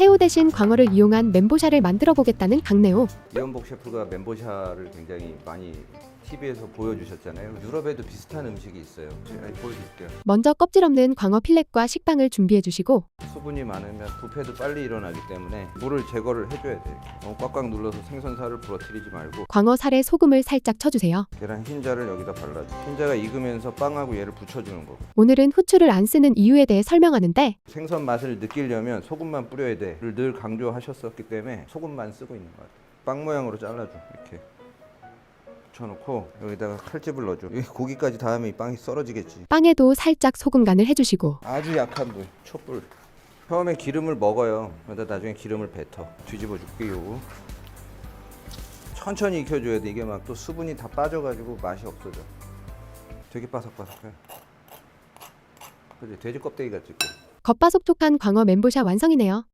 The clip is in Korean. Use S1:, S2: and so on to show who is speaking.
S1: 새우 대신 광어를 이용한 멘보샤를 만들어 보겠다는 강래호.
S2: 이현복 셰프가 멘보샤를 굉장히 많이 TV에서 보여주셨잖아요. 유럽에도 비슷한 음식이 있어요. 제가 보여드릴게요.
S1: 먼저 껍질 없는 광어 필렛과 식빵을 준비해 주시고
S2: 수분이 많으면 부패도 빨리 일어나기 때문에 물을 제거를 해줘야 돼요. 너무 꽉꽉 눌러서 생선살을 부러뜨리지 말고
S1: 광어 살에 소금을 살짝 쳐주세요.
S2: 계란 흰자를 여기다 발라줘. 흰자가 익으면서 빵하고 얘를 붙여주는 거.
S1: 오늘은 후추를 안 쓰는 이유에 대해 설명하는데
S2: 생선 맛을 느끼려면 소금만 뿌려야 돼. 를 늘 강조하셨었기 때문에 소금만 쓰고 있는 것 같아요. 빵 모양으로 잘라줘. 이렇게. 붙여놓고 여기다가 칼집을 넣어줘. 이 고기까지 닿으면 이 빵이 썰어지겠지.
S1: 빵에도 살짝 소금 간을 해주시고
S2: 아주 약한 불, 촛불. 처음에 기름을 먹어요. 그러다 나중에 기름을 뱉어. 뒤집어 줄게 요거. 천천히 익혀줘야 돼. 이게 막 또 수분이 다 빠져가지고 맛이 없어져. 되게 바삭바삭해. 그지? 돼지 껍데기 같지?
S1: 겉바속촉한 광어 멘보샤 완성이네요.